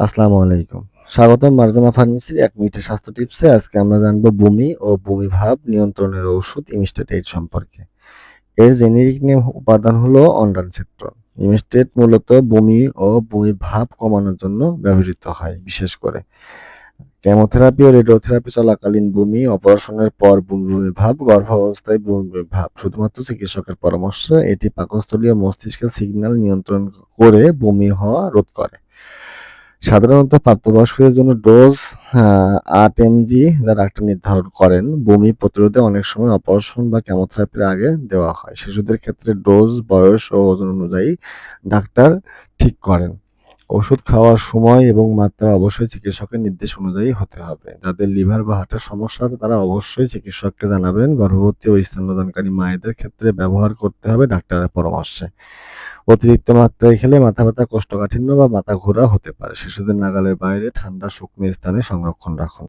আসসালামু আলাইকুম। স্বাগতম মার্জানা ফার্মেসির এক মিনিটের স্বাস্থ্য টিপসে আজকে আমরা জানব বমি ও বমি ভাব নিয়ন্ত্রণের ঔষধ ইমিস্টেট এইড সম্পর্কে। এর জেনেরিক নেম উপাদান হলো অন্ডানসেট্রন ইমিস্টেট মূলত বমি ও বমি ভাব কমানোর জন্য ব্যবহৃত হয়, বিশেষ করে। কেমোথেরাপি ও রেডিওথেরাপি চলাকালীন বমি, অপারেশনের পর বমি বমি ভাব, গর্ভাবস্থায় বমি বমি ভাব। শুধুমাত্র চিকিৎসকের পরামর্শ, এটি পাকস্থলীয় মস্তিষ্কের সিগন্যাল নিয়ন্ত্রণ করে বমি হওয়া রোধ করে। সাধারণত প্রাপ্তবয়স্কদের জন্য ডোজ আট এমজি যা ডাক্তার নির্ধারণ করেন, বমি প্রতিরোধে অনেক সময় অপারেশন বা কেমোথেরাপির আগে দেওয়া হয়। শিশুদের ক্ষেত্রে ডোজ, বয়স ও ওজন অনুযায়ী ডাক্তার ঠিক করেন। ওষুধ খাওয়ার সময় এবং মাত্রা অবশ্যই চিকিৎসকের নির্দেশ অনুযায়ী হতে হবে। যাদের লিভার বা হার্টের সমস্যা আছে, তারা অবশ্যই চিকিৎসককে জানাবেন। গর্ভবতী ও স্তন্যদানকারী মায়েদের ক্ষেত্রে ব্যবহার করতে হবে ডাক্তারের পরামর্শে। অতিরিক্ত মাত্রায় খেলে মাথা ব্যথা কোষ্ঠকাঠিন্য বা মাথা ঘোরা হতে পারে। শিশুদের নাগালের বাইরে ঠান্ডা, শুকনো স্থানে সংরক্ষণ রাখুন।